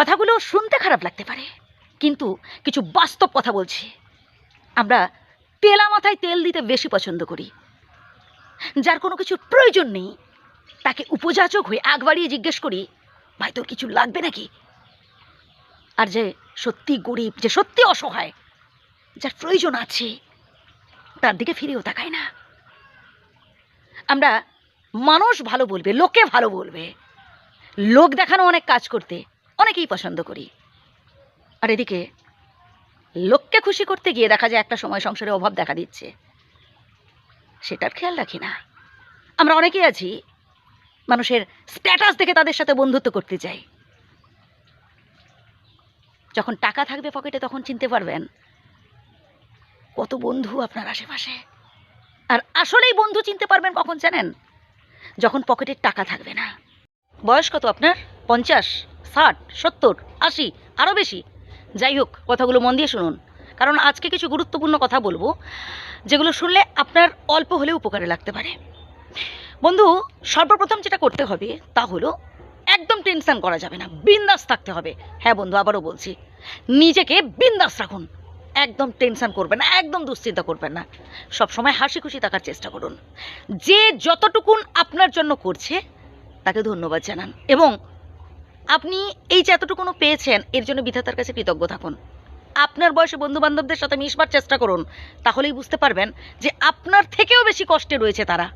কথাগুলো শুনতে খারাপ লাগতে পারে। কিন্তু কিছু বাস্তব কথা বলছি। আমরা তেলা মাথায় তেল দিতে বেশি পছন্দ করি। যার কোনো কিছুর প্রয়োজন নেই, তাকে উপযাচক হয়ে আগ বাড়িয়ে জিজ্ঞেস করি, ভাই, তোর কিছু লাগবে নাকি? আর যে সত্যি গরিব, যে সত্যি অসহায়, যার প্রয়োজন আছে, তার দিকে ফিরেও তাকায় না। আমরা মানুষ ভালো বলবে, লোকে ভালো বলবে। লোক দেখানো অনেক কাজ করতে। অনেকেই পছন্দ করি। আর এদিকে, লোককে খুশি করতে গিয়ে দেখা যায় একটা সময় সংসারে অভাব দেখা দিচ্ছে। সেটার খেয়াল রাখি না। আমরা অনেকেই আছি, মানুষের স্ট্যাটাস দেখে তাদের সাথে বন্ধুত্ব করতে চাই যখন টাকা থাকবে পকেটে তখন চিনতে পারবেন, কত বন্ধু আপনার আশেপাশে। আর আসলেই বন্ধু চিনতে পারবেন কখন জানেন? যখন পকেটে টাকা থাকবে না। বয়স কত আপনার? পঞ্চাশ? ষাট, সত্তর, আশি, আরও বেশি। যাই হোক, কথাগুলো মন দিয়ে শুনুন। কারণ আজকে কিছু গুরুত্বপূর্ণ কথা বলব, যেগুলো শুনলে আপনার অল্প হলেও উপকারে লাগতে পারে। বন্ধু, সর্বপ্রথম যেটা করতে হবে তা হলো একদম টেনশন করা যাবে না, বিন্দাস থাকতে হবে। হ্যাঁ বন্ধু, আবারও বলছি, নিজেকে বিন্দাস রাখুন। একদম টেনশন করবেন না, একদম দুশ্চিন্তা করবেন না। সবসময় হাসি খুশি থাকার চেষ্টা করুন। যে যতটুকুন আপনার জন্য করছে, তাকে ধন্যবাদ জানান। এবং আপনি এই যে এতটুকুনো পেয়েছেন, এর জন্য বিধাতার কাছে কৃতজ্ঞ থাকুন। আপনার বয়সে বন্ধু বান্ধবদের সাথে মিশবার চেষ্টা করুন, তাহলেই বুঝতে পারবেন যে আপনার থেকেও বেশি কষ্টে রয়েছে তারা।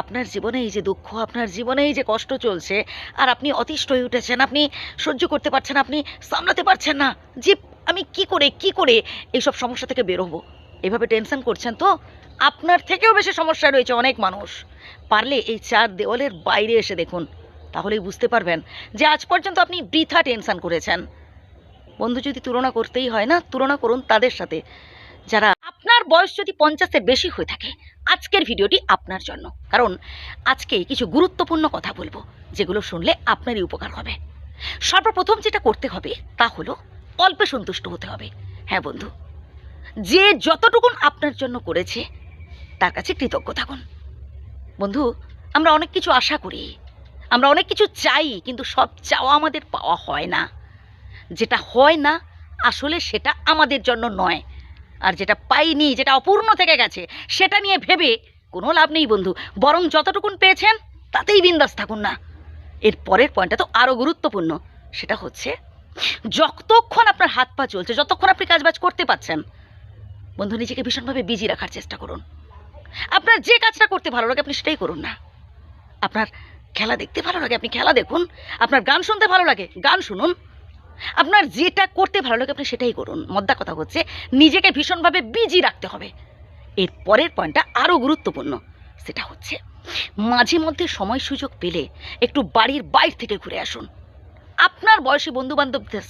আপনার জীবনে এই যে দুঃখ, আপনার জীবনে এই যে কষ্ট চলছে, আর আপনি অতিষ্ঠ হয়ে উঠেছেন, আপনি সহ্য করতে পারছেন আপনি সামলাতে পারছেন না, যে আমি কি করে কি করে এইসব সমস্যা থেকে বেরোবো এভাবে টেনশন করছেন তো? আপনার থেকেও বেশি সমস্যা রয়েছে অনেক মানুষ। পারলে এই চার দেওয়ালের বাইরে এসে দেখুন। তাহলেই বুঝতে পারবেন যে আজ পর্যন্ত আপনি বৃথা টেনশান করেছেন। বন্ধু, যদি তুলনা করতেই হয় না, তুলনা করুন তাদের সাথে। যারা আপনার বয়স যদি পঞ্চাশের বেশি হয়ে থাকে, আজকের ভিডিওটি আপনার জন্য। কারণ আজকে কিছু গুরুত্বপূর্ণ কথা বলব, যেগুলো শুনলে আপনারই উপকার হবে। সর্বপ্রথম যেটা করতে হবে, তা হলো অল্পে সন্তুষ্ট হতে হবে। হ্যাঁ বন্ধু, যে যতটুকুন আপনার জন্য করেছে, তার কাছে কৃতজ্ঞ থাকুন। বন্ধু, আমরা অনেক কিছু আশা করি আমরা অনেক কিছু চাই, কিন্তু সব চাওয়া আমাদের পাওয়া হয় না। যেটা হয় না, আসলে সেটা আমাদের জন্য নয়। আর যেটা পাইনি, যেটা অপূর্ণ থেকে গেছে, সেটা নিয়ে ভেবে কোনো লাভ নেই বন্ধু। বরং যতটুকুন পেয়েছেন, তাতেই বিন্দাস থাকুন না। এর পরের পয়েন্টটা তো আরও গুরুত্বপূর্ণ। সেটা হচ্ছে, যতক্ষণ আপনার হাত পা চলছে, যতক্ষণ আপনি কাজবাজ করতে পারছেন, বন্ধু, নিজেকে ভীষণভাবে বিজি রাখার চেষ্টা করুন। আপনার যে কাজটা করতে ভালো লাগে, আপনি সেটাই করুন না। আপনার খেলা দেখতে ভালো লাগে? আপনি খেলা দেখুন। আপনার গান শুনতে ভালো লাগে? গান শুনুন। আপনার যেটা করতে ভালো লাগে, আপনি সেটাই করুন। মদ্দা কথা হচ্ছে, নিজেকে ভীষণভাবে বিজি রাখতে হবে। এর পরের পয়েন্টটা আরও গুরুত্বপূর্ণ। সেটা হচ্ছে, মাঝে মধ্যে সময় সুযোগ পেলে একটু বাড়ির বাইর থেকে ঘুরে আসুন। আপনার বয়সী বন্ধু বান্ধবদের